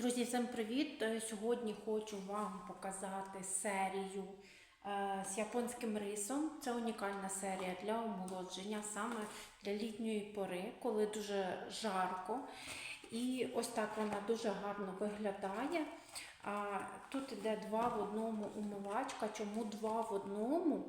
Друзі, всім привіт! Е, Сьогодні хочу вам показати серію е, з японським рисом. Це унікальна серія для омолодження, саме для літньої пори, коли дуже жарко. І ось так вона дуже гарно виглядає. Тут іде два в одному умивачка. Чому два в одному?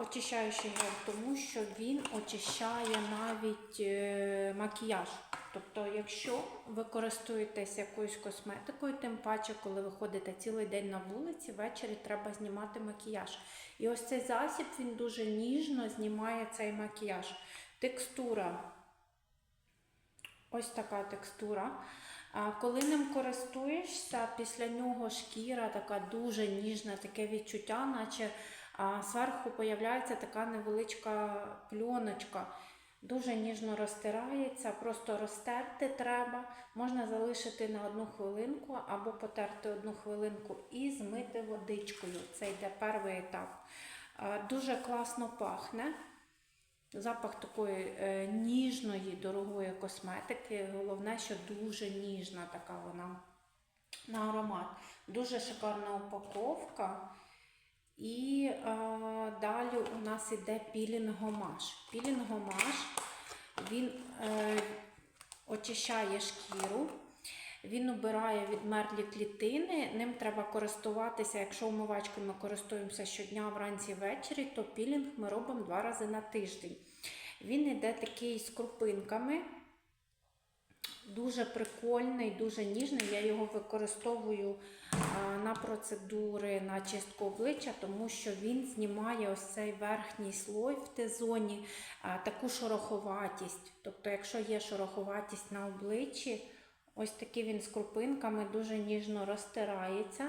Очищаючий гель, тому що він очищає навіть е, макіяж. Тобто, якщо ви користуєтесь якоюсь косметикою, тим паче, коли ви ходите цілий день на вулиці, ввечері треба знімати макіяж. І ось цей засіб він дуже ніжно знімає цей макіяж. Текстура. Ось така текстура. Коли ним користуєшся, після нього шкіра така дуже ніжна, таке відчуття, наче а, зверху появляється така невеличка пльоночка. Дуже ніжно розтирається, просто розтерти треба. Можна залишити на одну хвилинку або потерти одну хвилинку і змити водичкою. Це йде перший етап. Дуже класно пахне. Запах такої е, ніжної, дорогої косметики. Головне, що дуже ніжна така вона на аромат. Дуже шикарна упаковка. І е, далі у нас іде пілінгомаш. Пілінгомаш він е, очищає шкіру, він убирає відмерлі клітини. Ним треба користуватися. Якщо умивачкою ми користуємося щодня вранці ввечері, то пілінг ми робимо два рази на тиждень. Він іде такий з крупинками. Дуже прикольний, дуже ніжний. Я його використовую а, на процедури на чистку обличчя, тому що він знімає ось цей верхній слой в Т-зоні, таку шороховатість. Тобто, якщо є шороховатість на обличчі, ось такий він з крупинками дуже ніжно розтирається.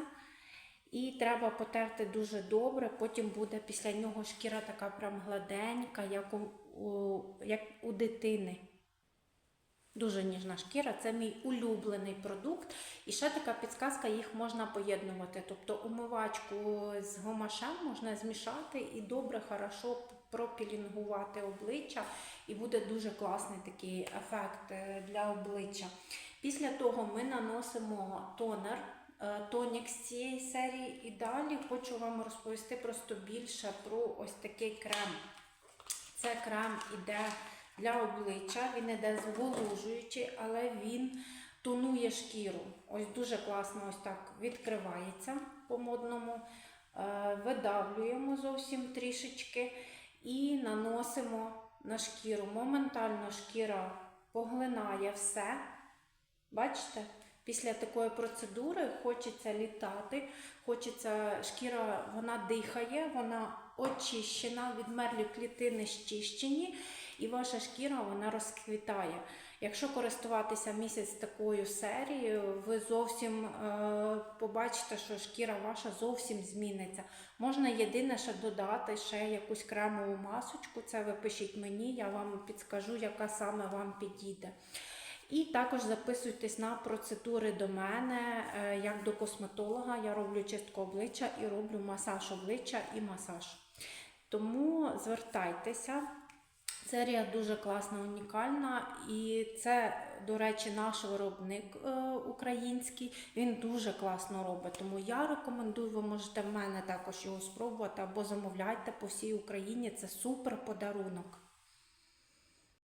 І треба потерти дуже добре, потім буде після нього шкіра така прям гладенька, як у, як у дитини. Дуже ніжна шкіра, це мій улюблений продукт. І ще така підсказка, їх можна поєднувати. Тобто умивачку з гомашем можна змішати і добре, хорошо пропілінгувати обличчя, і буде дуже класний такий ефект е, для обличчя. Після того ми наносимо тонер, е, тонік з цієї серії. І далі хочу вам розповісти просто більше про ось такий крем. Це крем іде для обличчя, він іде зволожуючий, але він тонує шкіру. Ось дуже класно ось так відкривається по-модному. Е, Видавлюємо зовсім трішечки і наносимо на шкіру. Моментально шкіра поглинає все. Бачите? Після такої процедури хочеться літати, хочеться шкіра, вона дихає, вона очищена, відмерлі клітини щищені, і ваша шкіра вона розквітає. Якщо користуватися місяць такою серією, ви зовсім е, побачите, що шкіра ваша зовсім зміниться. Можна єдине ще додати ще якусь кремову масочку. Це ви пишіть мені, я вам підскажу, яка саме вам підійде. І також записуйтесь на процедури до мене, е, як до косметолога. Я роблю чистку обличчя і роблю масаж обличчя і масаж. Тому звертайтеся. Серія дуже класна, унікальна, і це, до речі, наш виробник е, український. Він дуже класно робить. Тому я рекомендую, ви можете в мене також його спробувати або замовляйте по всій Україні. Це супер подарунок.